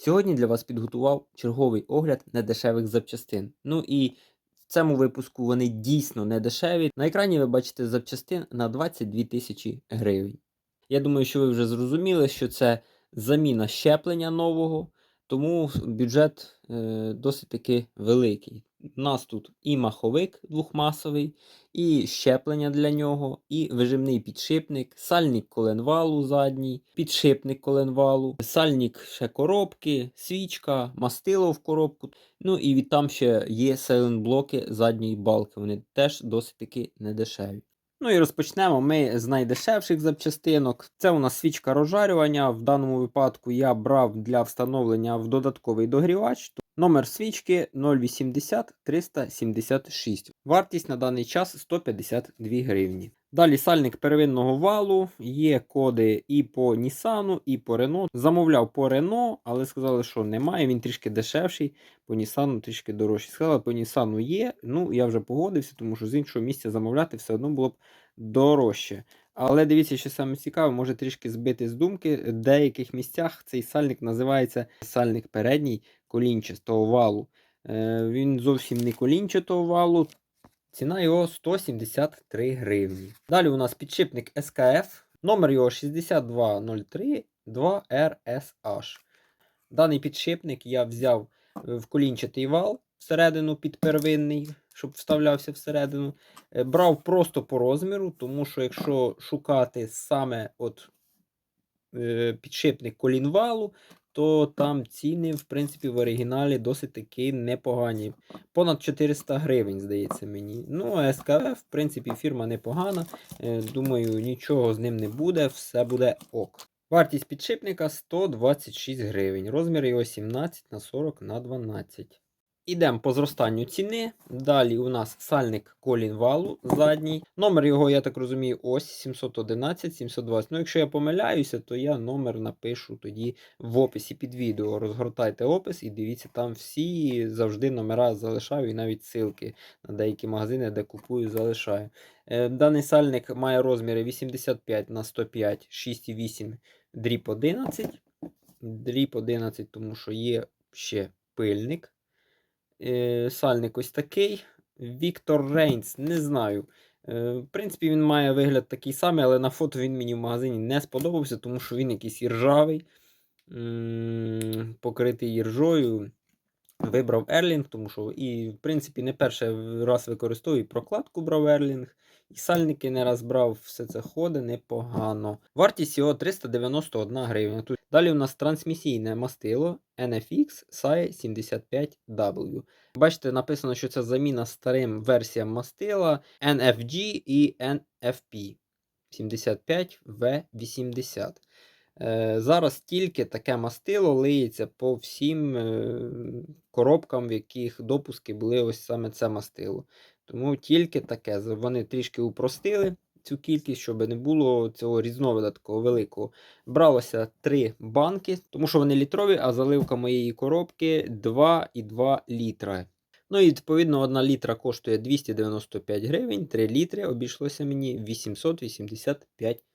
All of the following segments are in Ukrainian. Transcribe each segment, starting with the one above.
Сьогодні для вас підготував черговий огляд недешевих запчастин. Ну і в цьому випуску вони дійсно недешеві. На екрані ви бачите запчастин на 22 тисячі гривень. Я думаю, що ви вже зрозуміли, що це заміна щеплення нового, тому бюджет е, досить таки великий. У нас тут і маховик двохмасовий, і щеплення для нього, і вижимний підшипник, сальник коленвалу задній, підшипник коленвалу, сальник ще коробки, свічка, мастило в коробку. Ну і там ще є сайлент-блоки задньої балки. Вони теж досить таки недешеві. Ну і розпочнемо ми з найдешевших запчастинок. Це у нас свічка розжарювання. В даному випадку я брав для встановлення в додатковий догрівач. Номер свічки 080 376. Вартість на даний час 152 гривні. Далі сальник первинного валу, є коди і по Nissan, і по Renault. Замовляв по Renault, але сказали, що немає, він трішки дешевший, по Nissan трішки дорожчий. Сказали, по Nissan є. Ну, я вже погодився, тому що з іншого місця замовляти все одно було б дорожче. Але дивіться, що саме цікаве, може трішки збити з думки. В деяких місцях цей сальник називається сальник передній колінчастого валу. Е, Він зовсім не колінчатого валу. Ціна його 173 гривні. Далі у нас підшипник СКФ. Номер його 6203 2RSH. Даний підшипник я взяв в колінчатий вал всередину під первинний, щоб вставлявся всередину. Е, Брав просто по розміру, тому що якщо шукати саме от е, підшипник колінвалу, то там ціни, в принципі, в оригіналі досить таки непогані. Понад 400 гривень, здається мені. Ну, а СКВ, в принципі, фірма непогана. Е, Думаю, нічого з ним не буде, все буде ок. Вартість підшипника 126 гривень. Розмір його 17 на 40 на 12. Ідемо по зростанню ціни. Далі у нас сальник колін валу задній. Номер його, я так розумію, ось 711, 720. Ну, якщо я помиляюся, то я номер напишу тоді в описі під відео. Розгортайте опис і дивіться, там всі завжди номера залишаю і навіть ссылки на деякі магазини, де купую, залишаю. Е, Даний сальник має розміри 85 на 105, 6,8 дріб 11. Дріб 11, тому що є ще пильник. Е, Сальник ось такий. Віктор Рейнс, не знаю. Е, В принципі, він має вигляд такий самий, але на фото він мені в магазині не сподобався, тому що він якийсь іржавий, покритий іржою. Вибрав Ерлінг, тому що і, в принципі, не перший раз використовую прокладку брав Ерлінг. І сальники не раз брав, все це ходить непогано. Вартість його 391 гривня. Тут далі у нас трансмісійне мастило NFX SAE 75W. Бачите, написано, що це заміна старим версіям мастила NFG і NFP 75V80. Е, Зараз тільки таке мастило лиється по всім е, коробкам, в яких допуски були ось саме це мастило. Тому тільки таке. Вони трішки упростили цю кількість, щоб не було цього різновида такого великого. Бралося три банки, тому що вони літрові, а заливка моєї коробки 2,2 літра. Ну і відповідно 1 літра коштує 295 гривень, 3 літри обійшлося мені 885 гривень.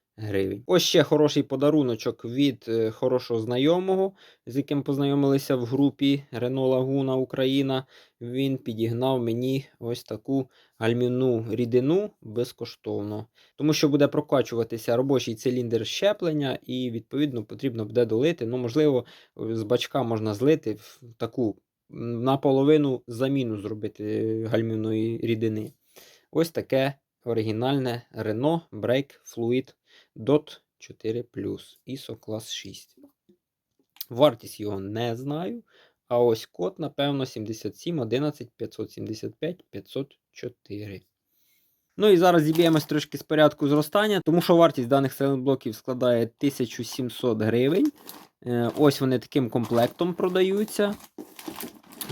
Ось ще хороший подаруночок від е, хорошого знайомого, з яким познайомилися в групі Renault Laguna Україна. Він підігнав мені ось таку гальмівну рідину безкоштовно. Тому що буде прокачуватися робочий циліндр щеплення, і, відповідно, потрібно буде долити. Ну, можливо, з бачка можна злити в таку наполовину заміну зробити е, гальмівної рідини. Ось таке оригінальне Renault Brake Fluid DOT 4 ISO клас 6. Вартість його не знаю. А ось код, напевно, 77 11 575 504. Ну і зараз зіб'ємось трошки з порядку зростання, тому що вартість даних селенблоків складає 1700 гривень. Е, Ось вони таким комплектом продаються.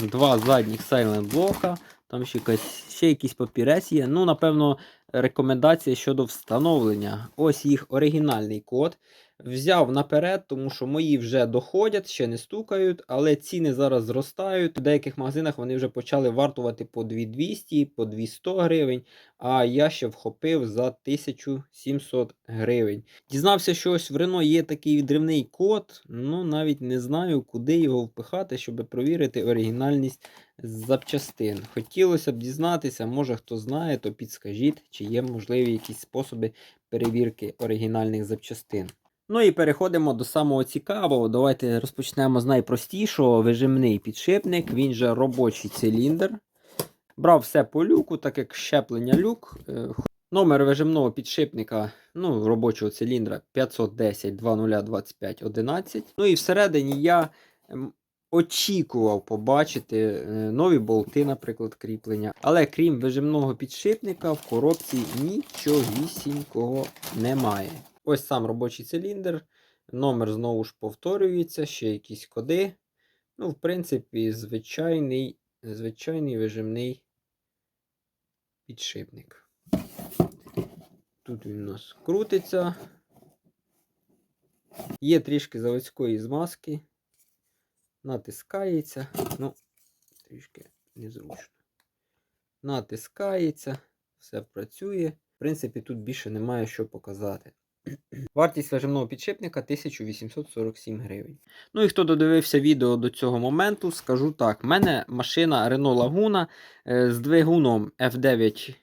Два задніх сайлент блока. Там ще, якась, ще якийсь папірець є. Ну, напевно, рекомендація щодо встановлення. Ось їх оригінальний код. Взяв наперед, тому що мої вже доходять, ще не стукають, але ціни зараз зростають. У деяких магазинах вони вже почали вартувати по 2200, по 200 гривень, а я ще вхопив за 1700 гривень. Дізнався, що ось в Рено є такий відривний код, ну навіть не знаю, куди його впихати, щоб провірити оригінальність запчастин. Хотілося б дізнатися, може хто знає, то підскажіть, чи є можливі якісь способи перевірки оригінальних запчастин. Ну і переходимо до самого цікавого. Давайте розпочнемо з найпростішого вижимний підшипник, він же робочий циліндр. Брав все по люку, так як щеплення люк. Е, Номер вижимного підшипника, ну, робочого циліндра 510 2025 11. Ну і всередині я ем, очікував побачити е, нові болти, наприклад, кріплення. Але крім вижимного підшипника, в коробці нічогісінького немає. Ось сам робочий циліндр. Номер знову ж повторюється, ще якісь коди. Ну, в принципі, звичайний, звичайний вижимний підшипник. Тут він у нас крутиться. Є трішки заводської змазки. Натискається. Ну, трішки незручно. Натискається, все працює. В принципі, тут більше немає що показати. Вартість вижимного підшипника 1847 гривень. Ну і хто додивився відео до цього моменту, скажу так: в мене машина Renault Laguna е, з двигуном F9Q,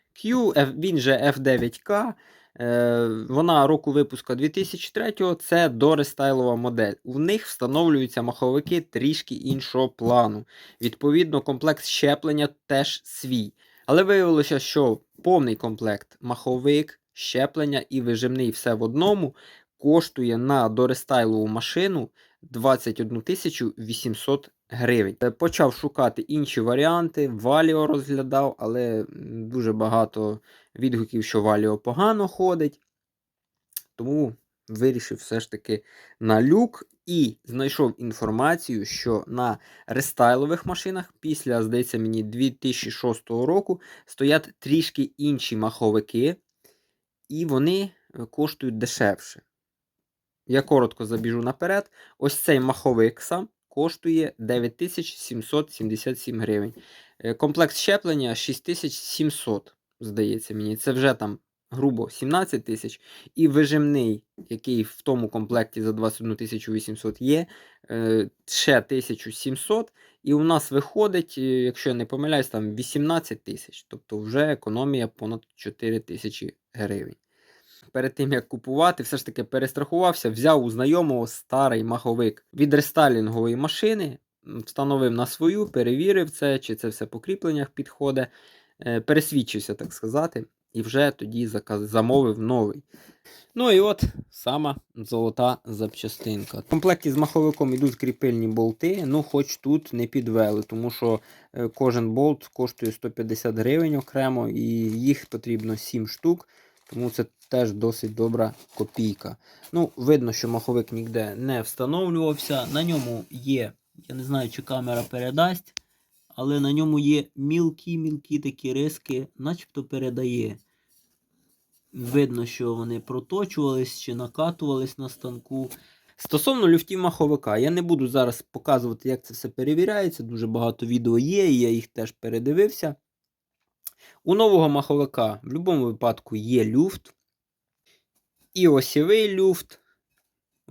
він же F9K. Е, Вона року випуску 2003 це дорестайлова модель. У них встановлюються маховики трішки іншого плану. Відповідно, комплекс щеплення теж свій. Але виявилося, що повний комплект маховик, щеплення і вижимний все в одному коштує на дорестайлову машину 21 800 гривень. Е, Почав шукати інші варіанти, Валіо розглядав, але дуже багато відгуків, що Валіо погано ходить. Тому вирішив все ж таки на люк і знайшов інформацію, що на рестайлових машинах після, здається, мені 2006 року стоять трішки інші маховики, і вони е, коштують дешевше. Я коротко забіжу наперед. Ось цей маховик сам коштує 9777 гривень. Е, Комплект щеплення 6700, здається мені. Це вже там грубо 17 тисяч. І вижимний, який в тому комплекті за 21 800 є, е, ще 1700. І у нас виходить, якщо я не помиляюсь, там 18 тисяч. Тобто вже економія понад 4 тисячі гривень. Перед тим як купувати, все ж таки перестрахувався, взяв у знайомого старий маховик від рестайлінгової машини, встановив на свою, перевірив це, чи це все по кріпленнях підходить, е, пересвідчився, так сказати, і вже тоді замовив новий. Ну і от сама золота запчастинка. В комплекті з маховиком йдуть кріпильні болти, ну хоч тут не підвели, тому що е, кожен болт коштує 150 гривень окремо, і їх потрібно 7 штук. Тому це теж досить добра копійка. Ну, видно, що маховик ніде не встановлювався. На ньому є, я не знаю, чи камера передасть, але на ньому є мілкі-мілкі такі риски, начебто передає. Видно, що вони проточувались чи накатувались на станку. Стосовно люфтів маховика, я не буду зараз показувати, як це все перевіряється. Дуже багато відео є, і я їх теж передивився. У нового маховика в будь-якому випадку є люфт. І осівий люфт.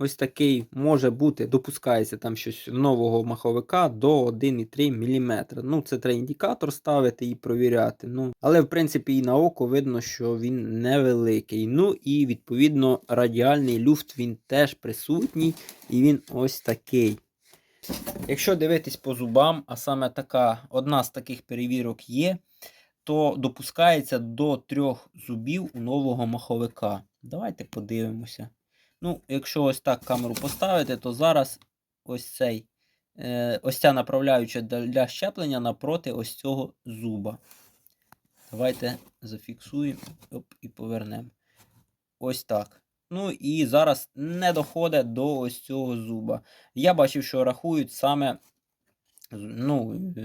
Ось такий може бути, допускається там щось нового маховика до 1,3 мм. Ну, це треба індикатор ставити і провіряти. Ну, але, в принципі, і на око видно, що він невеликий. Ну і відповідно радіальний люфт він теж присутній, і він ось такий. Якщо дивитись по зубам, а саме така одна з таких перевірок є, то допускається до трьох зубів у нового маховика. Давайте подивимося. Ну, якщо ось так камеру поставити, то зараз ось цей, е, ось ця направляюча для, щеплення напроти ось цього зуба. Давайте зафіксуємо оп, і повернемо. Ось так. Ну і зараз не доходить до ось цього зуба. Я бачив, що рахують саме, ну, е,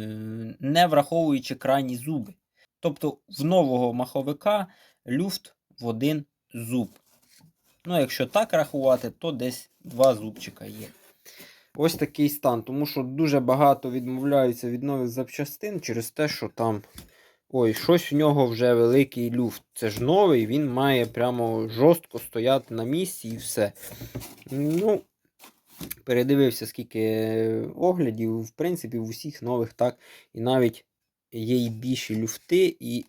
не враховуючи крайні зуби. Тобто в нового маховика люфт в один зуб. Ну, якщо так рахувати, то десь два зубчика є. Ось такий стан, тому що дуже багато відмовляються від нових запчастин через те, що там. Ой, щось в нього вже великий люфт. Це ж новий, він має прямо жорстко стояти на місці і все. Ну, передивився, скільки оглядів, в принципі, в усіх нових так. І навіть є і більші люфти, і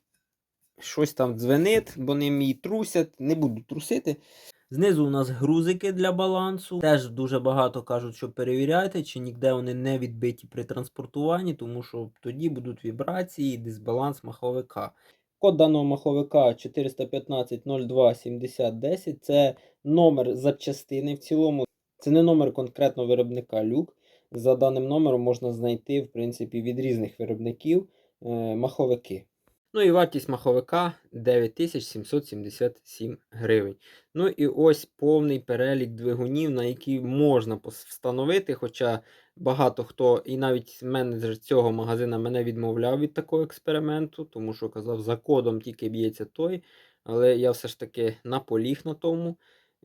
щось там дзвенить, бо ним її трусять. Не буду трусити. Знизу у нас грузики для балансу. Теж дуже багато кажуть, що перевіряйте, чи ніде вони не відбиті при транспортуванні, тому що тоді будуть вібрації і дисбаланс маховика. Код даного маховика 415.02.7010 це номер запчастини в цілому. Це не номер конкретно виробника люк. За даним номером можна знайти, в принципі, від різних виробників е, маховики. Ну і вартість маховика 9777 гривень. Ну і ось повний перелік двигунів, на які можна встановити. Хоча багато хто, і навіть менеджер цього магазина мене відмовляв від такого експерименту, тому що казав, за кодом тільки б'ється той. Але я все ж таки наполіг на тому.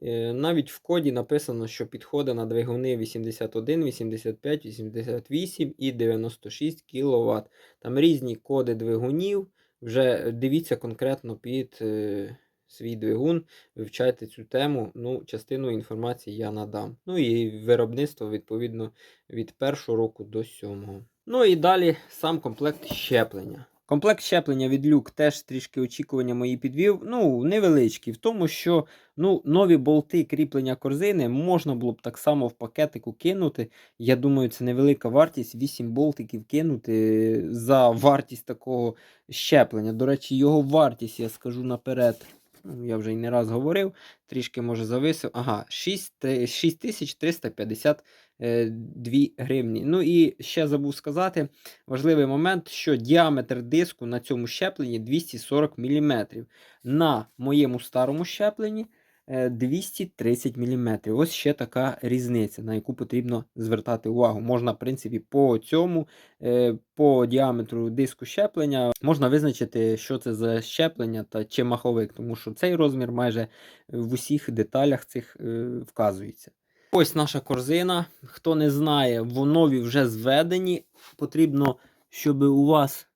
Е, Навіть в коді написано, що підходить на двигуни 81, 85, 88 і 96 кВт. Там різні коди двигунів. Вже дивіться конкретно під е, свій двигун, вивчайте цю тему. Ну, частину інформації я надам. Ну і виробництво, відповідно, від першого року до сьомого. Ну і далі сам комплект щеплення. Комплект щеплення від люк теж трішки очікування мої підвів. Ну, невеличкі, в тому, що ну, нові болти кріплення корзини можна було б так само в пакетику кинути. Я думаю, це невелика вартість. 8 болтиків кинути за вартість такого щеплення. До речі, його вартість, я скажу наперед. Я вже й не раз говорив, трішки може зависив. Ага, 6352 гривні. Ну і ще забув сказати важливий момент, що діаметр диску на цьому щепленні 240 мм. На моєму старому щепленні е, 230 мм. Ось ще така різниця, на яку потрібно звертати увагу. Можна, в принципі, по цьому, е, по діаметру диску щеплення, можна визначити, що це за щеплення та чи маховик, тому що цей розмір майже в усіх деталях цих е, вказується. Ось наша корзина. Хто не знає, в нові вже зведені. Потрібно, щоб у вас.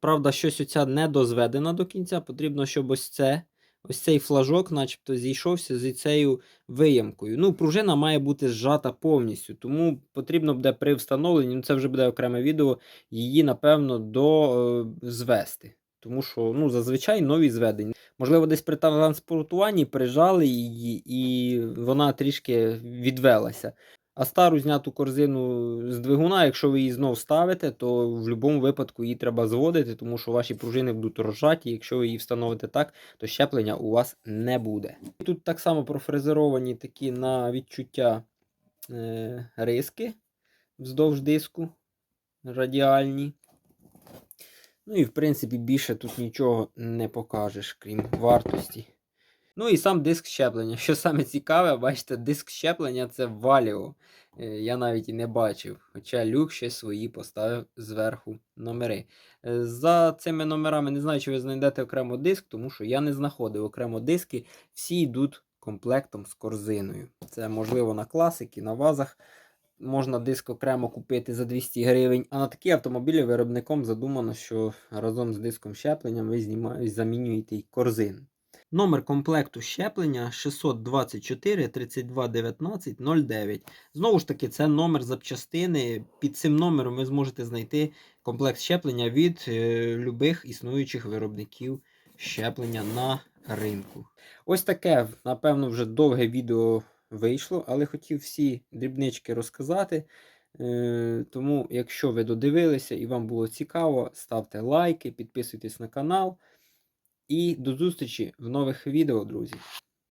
Правда, щось оця не дозведена до кінця. Потрібно, щоб ось це, ось цей флажок, начебто, зійшовся з цією виямкою. Ну, пружина має бути зжата повністю, тому потрібно буде при встановленні, ну це вже буде окреме відео, її, напевно, до е, звести. Тому що ну, зазвичай нові зведені. Можливо, десь при транспортуванні прижали її, і вона трішки відвелася. А стару зняту корзину з двигуна, якщо ви її знов ставите, то в будь-якому випадку її треба зводити, тому що ваші пружини будуть розжаті. Якщо ви її встановите так, то щеплення у вас не буде. Тут так само профрезеровані такі на відчуття е, риски вздовж диску радіальні. Ну і в принципі більше тут нічого не покажеш, крім вартості. Ну і сам диск щеплення. Що саме цікаве, бачите, диск щеплення це валіо. Е, Я навіть і не бачив. Хоча люк ще свої поставив зверху номери. Е, За цими номерами не знаю, чи ви знайдете окремо диск, тому що я не знаходив окремо диски. Всі йдуть комплектом з корзиною. Це можливо на класики, на вазах. Можна диск окремо купити за 200 гривень, а на такі автомобілі виробником задумано, що разом з диском щеплення ви знімаєте, замінюєте й корзину. Номер комплекту щеплення 624 32 19 09. Знову ж таки, це номер запчастини. Під цим номером ви зможете знайти комплект щеплення від е, любих існуючих виробників щеплення на ринку. Ось таке, напевно, вже довге відео вийшло, але хотів всі дрібнички розказати. Е, Тому, якщо ви додивилися і вам було цікаво, ставте лайки, підписуйтесь на канал. І до зустрічі в нових відео, друзі.